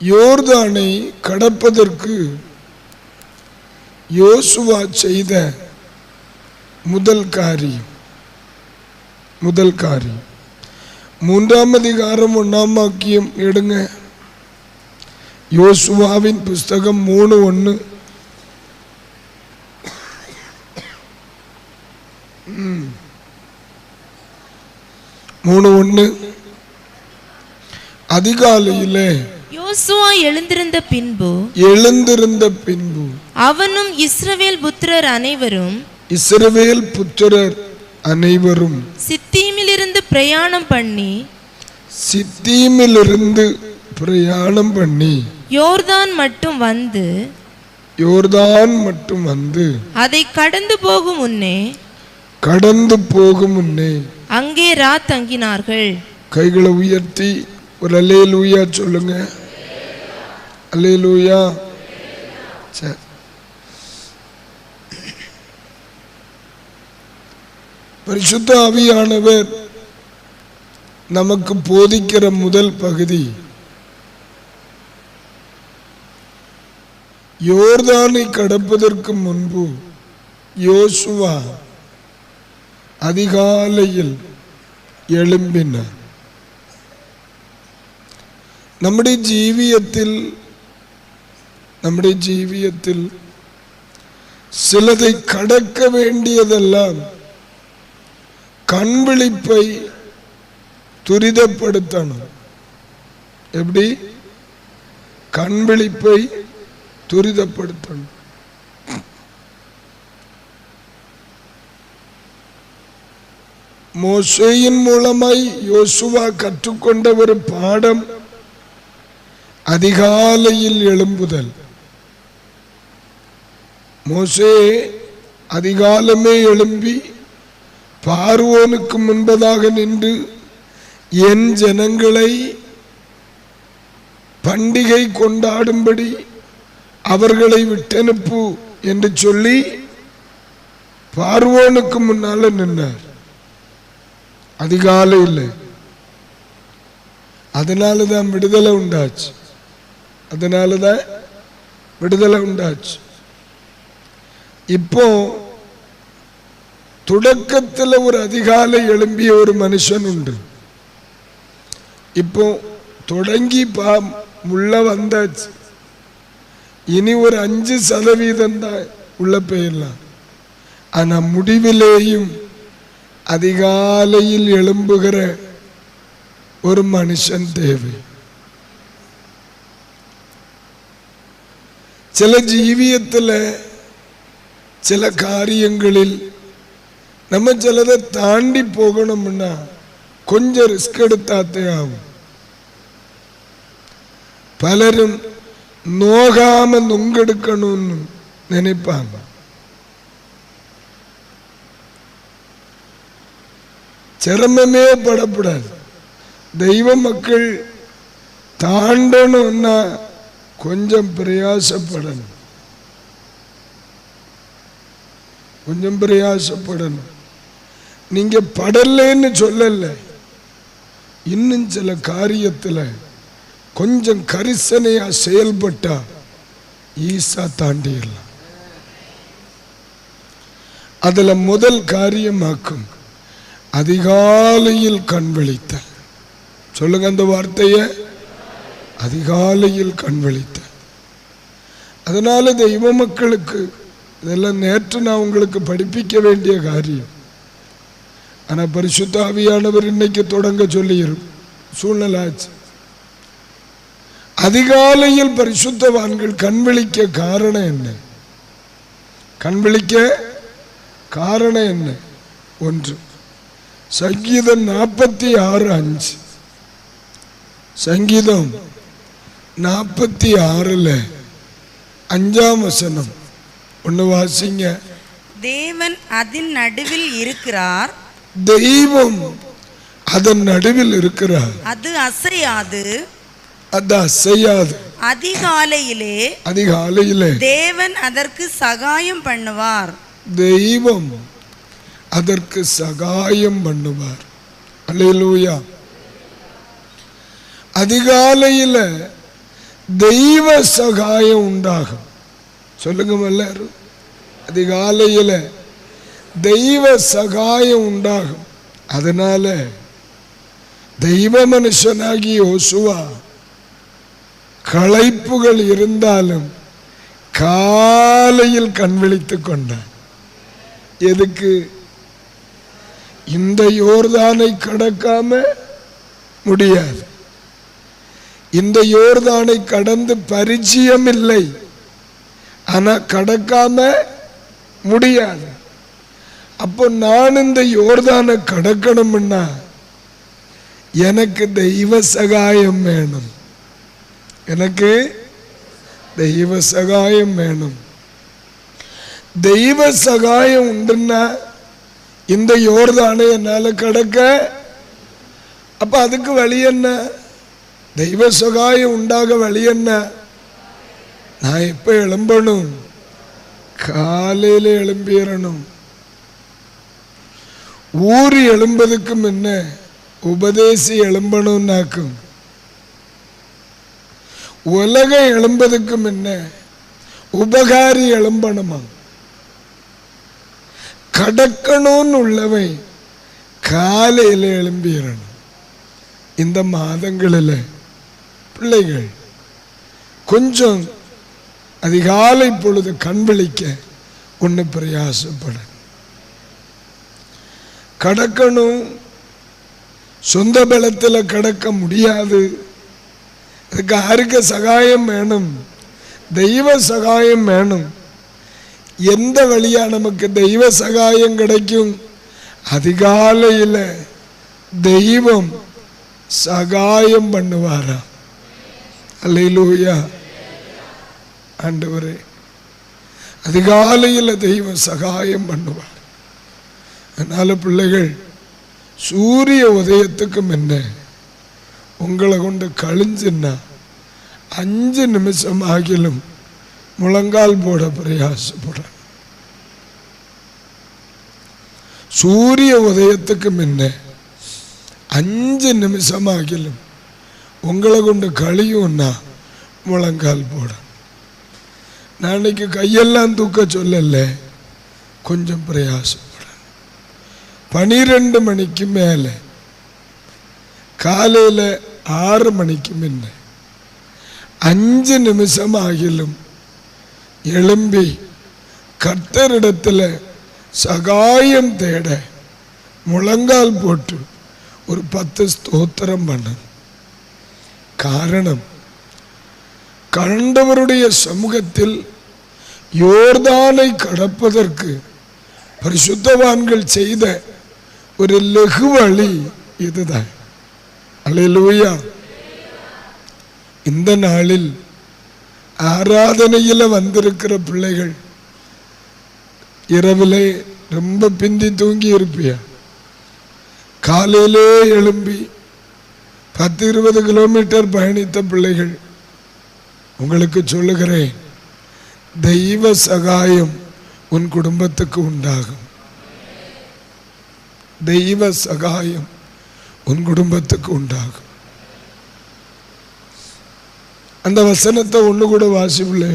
யோர்தானை கடப்பதற்கு யோசுவா செய்த முதல் காரியம். முதல் காரியம். மூன்றாம் அதிகாரம் ஒன்றாம் வாக்கியம் எடுங்க. யோசுவாவின் புஸ்தகம் மூணு ஒன்று மூணு ஒன்று அதிகாலையில் யோசுவா எழுந்திருந்த பின்பு எழுந்திருந்த பின்பு அவனும் இஸ்ரவேல் புத்திரர் அனைவரும் இஸ்ரவேல் புத்திரர் அனைவரும் சித்தீமிலிருந்து பிரயாணம் பண்ணி சித்தீமிலிருந்து பிரயாணம் பண்ணி யோர்தான் மட்டும் வந்து யோர்தான் மட்டும் வந்து அதை கடந்து போகும் முன்னே கடந்து போகும் முன்னே அங்கே ரா தங்கினார்கள். கைகளை உயர்த்தி ஒரு அல்லே லூயா சொல்லுங்க. அல்லே லூயா சரி பரிசுத்த ஆவியானவர் நமக்கு போதிக்கிற முதல் பகுதி யோர்தானை கடப்பதற்கு முன்பு யோசுவா அதிகாலையில் எழும்பினார் നമ്മുടെ ജീവിതത്തിൽ നമ്മുടെ ജീവിതത്തിൽ சிலதை கடக்க வேண்டியதெல்லாம் கண்விழிப்பை துரிதப்படுத்தணும் எப்படி கண்விழிப்பை துரிதப்படுத்தணும் மோசேயின் மூலமாய் யோசுவா கற்றுக்கொண்ட ஒரு பாடம் அதிகாலையில் எழும்புதல் மோசே அதிகாலமே எழும்பி பார்வோனுக்கு முன்பதாக நின்று என் ஜனங்களை பண்டிகை கொண்டாடும்படி அவர்களை விட்டனுப்பு என்று சொல்லி பார்வோனுக்கு முன்னால நின்றார் அதிகாலையில் அதனால தான் விடுதலை உண்டாச்சு. அதனால தான் விடுதலை உண்டாச்சு. இப்போ தொடக்கத்தில் ஒரு அதிகாலை எழும்பிய ஒரு மனுஷன் உண்டு இப்போ தொடங்கி பா உள்ள வந்தாச்சு இனி ஒரு அஞ்சு சதவீதம் தான் உள்ள போயிடலாம் ஆனால் முடிவிலேயும் அதிகாலையில் எழும்புகிற ஒரு மனுஷன் தேவை சில ஜீவியத்தில் சில காரியங்களில் நம்ம சிலதை தாண்டி போகணும்னா கொஞ்சம் ரிஸ்க் எடுத்தாத்தே ஆகும். பலரும் நோகாம நுங்கெடுக்கணும்னு நினைப்பாங்க. சிரமமே படப்படாது. தெய்வ மக்கள் தாண்டணும்னா கொஞ்சம் பிரயாசப்படணும். கொஞ்சம் பிரயாசப்படணும். நீங்க படலைன்னு சொல்லல. இன்னும் சில காரியத்தில் கொஞ்சம் கரிசனையா செயல்பட்டா ஈசா தாண்டிடலாம். அதுல முதல் காரியமாக்கும் அதிகாலையில் கண் சொல்லுங்க அந்த வார்த்தையை. அதிகாலையில் கண் அதனால தெய்வ மக்களுக்கு இதெல்லாம் நேற்று நான் உங்களுக்கு படிப்பிக்க வேண்டிய காரியம் ஆனால் பரிசுத்தாவியானவர் இன்னைக்கு தொடங்க சொல்லியிரும் சூழ்நிலை ஆச்சு அதிகாலையில் பரிசுத்தவான்கள் கண் விழிக்க காரணம் என்ன கண் விழிக்க காரணம் என்ன ஒன்று சங்கீதம் நாற்பத்தி ஆறு அஞ்சு சங்கீதம் நாற்பத்தி ஆறுல அஞ்சாம் வசனம் ஒன்று வாசிங்க. தேவன் அதன் நடுவில் இருக்கிறார். தெய்வம் அதன் நடுவில் இருக்கிறார். அது அசையாது. அது அசையாது. அதிகாலையிலே அதிகாலையிலே தேவன் அதற்கு சகாயம் பண்ணுவார். தெய்வம் அதற்கு சகாயம் பண்ணுவார். அல்லேலூயா. அதிகாலையில் தெய்வ சகாயம் உண்டாகும். சொல்லுங்க எல்லாரும் அதிகாலையில் தெய்வ சகாயம் உண்டாகும். அதனால தெய்வ மனுஷனாகி ஓசுவா களைப்புகள் இருந்தாலும் காலையில் கண் விழித்துக் கொண்டான் எதுக்கு? இந்த யோர்தானை கடக்காம முடியாது. இந்த யோர்தானை கடந்து பரிச்சயம் இல்லை ஆனா கடக்காம முடியாது. அப்போ நான் இந்த யோர்தானை கடக்கணும்னா எனக்கு தெய்வ சகாயம் வேணும். எனக்கு தெய்வ சகாயம் வேணும். தெய்வ சகாயம் உண்டுன்னா இந்த யோர்தானை என்னால கடக்க அப்ப அதுக்கு வழி என்ன? தெய்வ சகாயம் உண்டாக வழி என்ன? நான் எப்போ எழும்பணும்? காலையில் எழும்பிடணும் ஊர் எழும்பதுக்கும் என்ன? உபதேசி எழும்பணும்னாக்கும். உலகம் எழும்பதுக்கும் என்ன? உபகாரி எழும்பணுமா? கடக்கணும்னு உள்ளவை காலையில் எழும்பிடணும் இந்த மாதங்களில் பிள்ளைகள் கொஞ்சம் அதிகாலை பொழுது கண் விழிக்க ஒன்று பிரயாசப்பட. கடக்கணும். சொந்த பலத்தில் கடக்க முடியாது. அதுக்கு யாருக்கு சகாயம் வேணும். தெய்வ சகாயம் வேணும். எந்த வழியா நமக்கு தெய்வ சகாயம் கிடைக்கும்? அதிகாலையில் தெய்வம் சகாயம் பண்ணுவாரா அல்லையிலூயா ஆண்டவரே அதிகாலையில் தெய்வம் சகாயம் பண்ணுவார். அதனால பிள்ளைகள் சூரிய உதயத்துக்கும் என்ன உங்களை கொண்டு கழிஞ்சுன்னா அஞ்சு நிமிஷம் ஆகிலும் முழங்கால் போட பிரயாசப்பட சூரிய உதயத்துக்கு முன்ன அஞ்சு நிமிஷம் ஆகிலும் உங்களை கொண்டு கழியும்னா முழங்கால் நான் நாளைக்கு கையெல்லாம் தூக்க சொல்லல. கொஞ்சம் பிரயாசப்பட. பனிரெண்டு மணிக்கு மேலே. காலையில் ஆறு மணிக்கு முன்ன. அஞ்சு நிமிஷம் ஆகிலும் எழும்பி கர்த்தரிடத்தில் சகாயம் தேட முழங்கால் போட்டு ஒரு பத்து ஸ்தோத்திரம் பண்ண. காரணம் கண்டவருடைய சமூகத்தில் யோர்தானை கடப்பதற்கு பரிசுத்தவான்கள் செய்த ஒரு லகு வழி இதுதான். அல்லேலூயா. இந்த நாளில் ஆராதனையில் வந்திருக்கிற பிள்ளைகள் இரவிலே ரொம்ப பிந்தி தூங்கி இருப்பியா? காலையிலே எழும்பி பத்து இருபது கிலோமீட்டர் பயணித்த பிள்ளைகள் உங்களுக்கு சொல்லுகிறேன் தெய்வ சகாயம் உன் குடும்பத்துக்கு உண்டாகும். தெய்வ சகாயம் உன் குடும்பத்துக்கு உண்டாகும். அந்த வசனத்தை ஒண்ணு கூட வாசிப்புள்ளே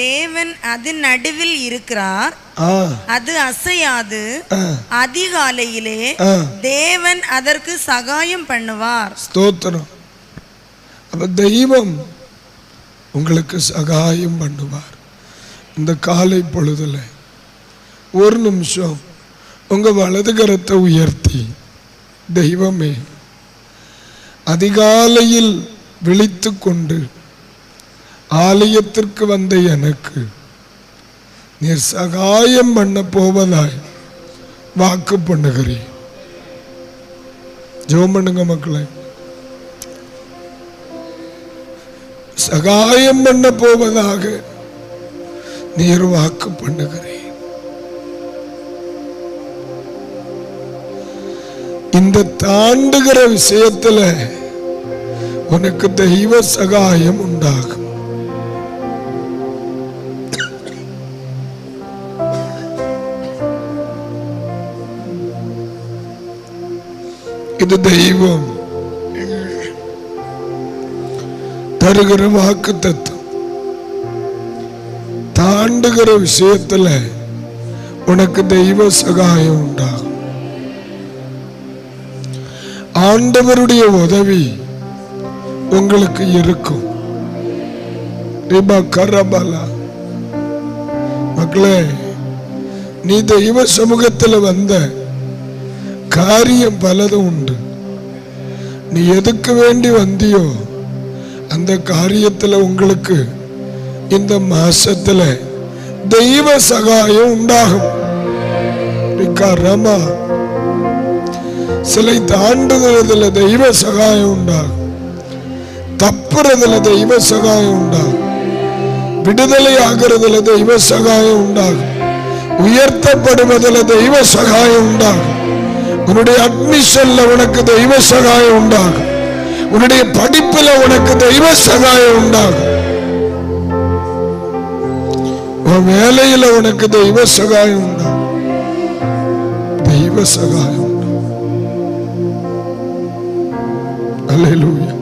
தேவன் அதன் நடுவில் இருக்கிறார் அது அசையாது அதிகாலையிலே. தேவன் அதற்கு சகாயம் பண்ணுவார். ஸ்தோத்திரம். அப்ப தெய்வம் உங்களுக்கு சகாயம் பண்ணுவார். இந்த காலை பொழுதுல ஒரு நிமிஷம் உங்க வலது கரத்தை உயர்த்தி தெய்வமே அதிகாலையில் விழித்து கொண்டு ஆலயத்திற்கு வந்த எனக்கு நீர் சகாயம் பண்ண போவதாய் வாக்கு பண்ணுகிறேன் ஜோம் பண்ணுங்க மக்களை. சகாயம் பண்ண போவதாக நீர் வாக்கு பண்ணுகிறேன். இந்த தாண்டுகிற விஷயத்துல உனக்கு தெய்வ சகாயம் உண்டாகும். இது தெய்வம். தருகிற வாக்கு தத்துவம் தாண்டுகிற விஷயத்துல உனக்கு தெய்வ சகாயம் உண்டாகும். ஆண்டவருடைய உதவி உங்களுக்கு இருக்கும். மக்களே நீ தெய்வ சமூகத்தில் வந்த காரியம் பலதும் உண்டு. நீ எதுக்கு வேண்டி வந்தியோ அந்த காரியத்துல உங்களுக்கு இந்த மாசத்துல தெய்வ சகாயம் உண்டாகும். ரமா சிலை தாண்டுகிறதுல தெய்வ சகாயம் உண்டாகும். தப்புறதுல தெய்வ சகாயம் உண்டாகும். விடுதலை ஆகிறதுல தெய்வ சகாயம் உண்டாகும். உயர்த்தப்படுவதில் தெய்வ சகாயம் உண்டாகும். உன்னுடைய அட்மிஷன்ல உனக்கு தெய்வ சகாயம் உண்டாகும். உன்னுடைய படிப்பில் உனக்கு தெய்வ சகாயம் உண்டாகும். உன் வேலையில உனக்கு தெய்வ சகாயம் உண்டாகும். தெய்வ சகாயம் உண்டாகும். அல்லேலூயா.